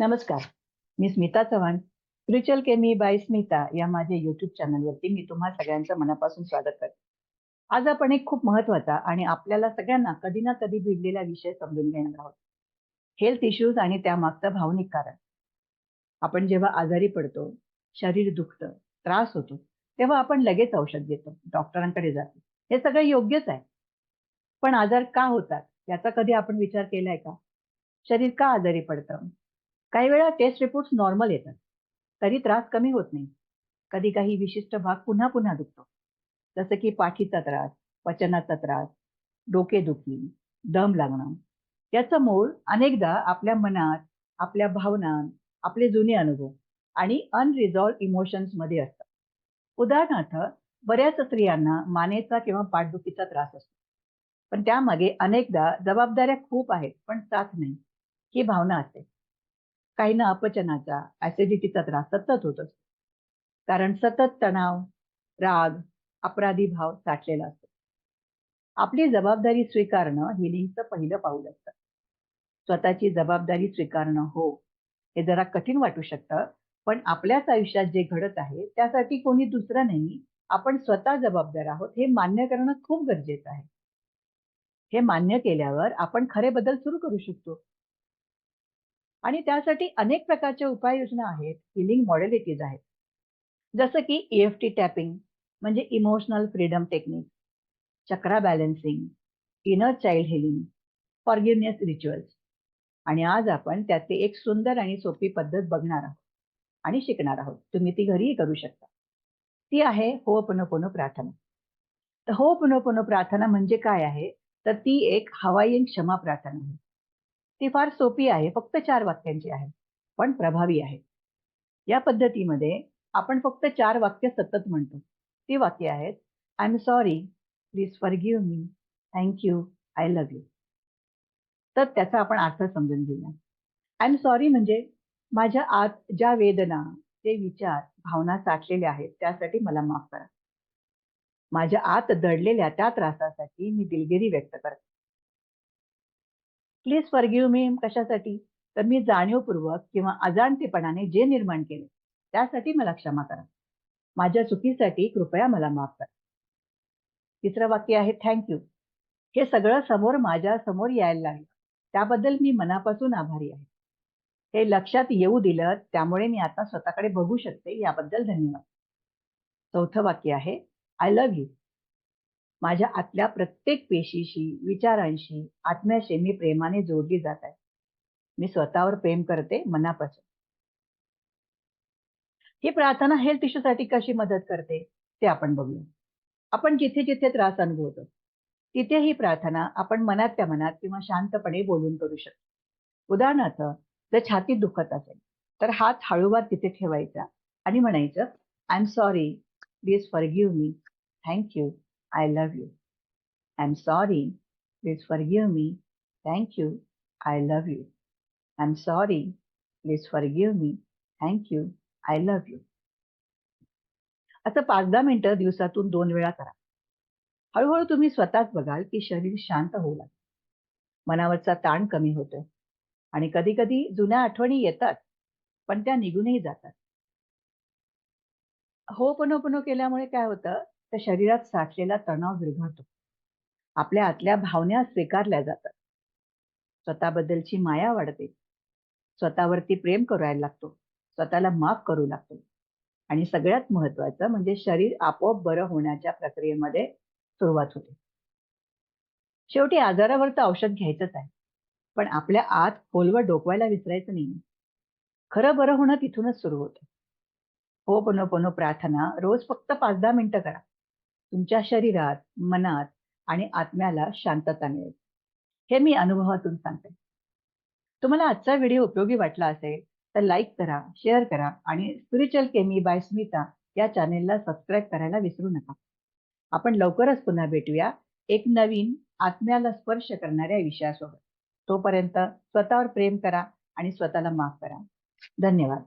नमस्कार मी Smita Chavan. Spiritual chemie by Smita या माझ्या युट्यूब चॅनलवरती मी तुम्हा सगळ्यांचं मनापासून स्वागत करते. आज आपण एक खूप महत्त्वाचा आणि आपल्याला सगळ्यांना कधी ना कधी भिडलेला विषय समजून घेणार आहोत. हेल्थ इश्यूज आणि त्यामागचं भावनिक कारण. आपण जेव्हा आजारी पडतो शरीर दुखतं त्रास होतो तेव्हा आपण लगेच औषध घेतो डॉक्टरांकडे जातो. हे सगळं योग्यच आहे. पण आजार का होतात? याचा कधी आपण विचार केलाय का? शरीर का आजारी पडतं? काही वेळा टेस्ट रिपोर्ट नॉर्मल येतात. तरी त्रास कमी होत नाही. कधी काही विशिष्ट भाग पुन्हा पुन्हा दुखतो. जसं की पाठीचा त्रास पचनाचा त्रास डोकेदुखी दम लागणं. याचं मूळ अनेकदा आपल्या मनात आपल्या भावनां आपले जुने अनुभव आणि अनरिझॉल्व इमोशन्समध्ये असतात. उदाहरणार्थ बऱ्याच स्त्रियांना मानेचा किंवा पाठदुखीचा त्रास असतो. पण त्यामागे अनेकदा जबाबदाऱ्या खूप आहेत पण साथ नाही. ही भावना असते. काहींना अपचनाचा ऍसिडिटीचा त्रास सतत होत असतो. कारण सतत तणाव राग अपराधी भाव साठलेला असतो. आपली जबाबदारी स्वीकारणं हिलिंगचं पहिलं पाऊल असतं. स्वतःची जबाबदारी स्वीकारणं हो हे जरा कठीण वाटू शकतं पण आपल्याच आयुष्यात जे घडत आहे त्यासाठी कोणी दुसरं नाही. आपण स्वतः जबाबदार आहोत हे मान्य करणं खूप गरजेचं आहे. हे मान्य केल्यावर आपण खरे बदल सुरू करू शकतो. आणि त्यासाठी अनेक प्रकारच्या उपाययोजना आहेत हिलिंग मॉडेलिटीज आहेत. जसं की ईएफटी टॅपिंग म्हणजे emotional freedom technique chakra balancing inner child healing forgiveness rituals आणि आज आपण त्यातली एक सुंदर आणि सोपी पद्धत बघणार आहोत आणि शिकणार आहोत. तुम्ही ती घरीही करू शकता. ती आहे हो पुनपुनो प्रार्थना. तर हो पुनपुनो प्रार्थना म्हणजे काय आहे? तर ती एक हवाईन क्षमा प्रार्थना आहे. ती फार सोपी आहे फक्त चार वाक्यांची आहे पण प्रभावी आहे. या पद्धतीमध्ये आपण फक्त चार वाक्य सतत म्हणतो. ती वाक्य आहेत I am sorry please forgive me thank you I love you तर त्याचा आपण अर्थ समजून घेऊया. आय एम सॉरी म्हणजे माझ्या आत ज्या वेदना ते विचार भावना साठलेल्या आहेत त्यासाठी मला माफ करा. माझ्या आत दडलेल्या त्या त्रासासाठी मी दिलगिरी व्यक्त करते. प्लीज फॉरगिव्ह मी कशासाठी? तर मी जाणीवपूर्वक किंवा अजाणतेपणाने जे निर्माण केले त्यासाठी मला क्षमा करा. माझ्या चुकीसाठी कृपया मला माफ करा. तिसरं वाक्य आहे थँक्यू हे सगळं समोर माझ्यासमोर यायला लागलं. त्याबद्दल मी मनापासून आभारी आहे. हे लक्षात येऊ दिलं त्यामुळे मी आता स्वतःकडे बघू शकते याबद्दल धन्यवाद. चौथं वाक्य आहे आय लव्ह यू माझ्या आतल्या प्रत्येक पेशीशी विचारांशी आत्म्याशी मी प्रेमाने जोडली जात आहे. मी स्वतःवर प्रेम करते मनापासून. ही प्रार्थना हेल्थ इश्यूसाठी कशी मदत करते ते आपण बघूया. आपण जिथे जिथे त्रास अनुभवतो तिथे ही प्रार्थना आपण मनातल्या मनात किंवा शांतपणे बोलून करू शकतो. उदाहरणार्थ जर छातीत दुखत असेल तर हात हळूवार तिथे ठेवायचा आणि म्हणायचं I am sorry please forgive me thank you I love you. I'm sorry. Please forgive me. Thank you. I love you. I'm sorry. Please forgive me. Thank you. I love you. असं पाच दहा मिनिटं दिवसातून दोन वेळा करा हळूहळू तुम्ही स्वतःच बघाल की शरीर शांत होऊ लागतं मनावरचा ताण कमी होतो आणि कधी कधी जुन्या आठवणी येतात पण त्या निघूनही जातात हो पुनो पुनो केल्यामुळे काय होतं तर शरीरात साठलेला तणाव विरघळतो. आपल्या आतल्या भावना स्वीकारल्या जातात. स्वतःबद्दलची माया वाढते. स्वतःवरती प्रेम करायला लागतो. स्वतःला माफ करू लागतो. आणि सगळ्यात महत्वाचं म्हणजे शरीर आपोआप बरं होण्याच्या प्रक्रियेमध्ये सुरुवात होते. शेवटी आजारावर तर औषध घ्यायचंच आहे. पण आपल्या आत खोलवर डोकवायला विसरायचं नाही. खरं बरं होणं तिथूनच सुरू होतं. हो पुनो पुनो प्रार्थना रोज फक्त पाच दहा मिनिटं करा. तुमच्या शरीरात मनात आणि आत्म्याला शांतता मिळेल. हे मी अनुभवातून सांगते. तुम्हाला आजचा व्हिडिओ उपयोगी वाटला असेल तर लाईक करा शेअर करा आणि स्पिरिच्युअल केमी बाय स्मिता या चॅनेलला सबस्क्राईब करायला विसरू नका. आपण लवकरच पुन्हा भेटूया एक नवीन आत्म्याला स्पर्श करणाऱ्या विषयासोबत. तोपर्यंत स्वतःवर प्रेम करा आणि स्वतःला माफ करा. धन्यवाद.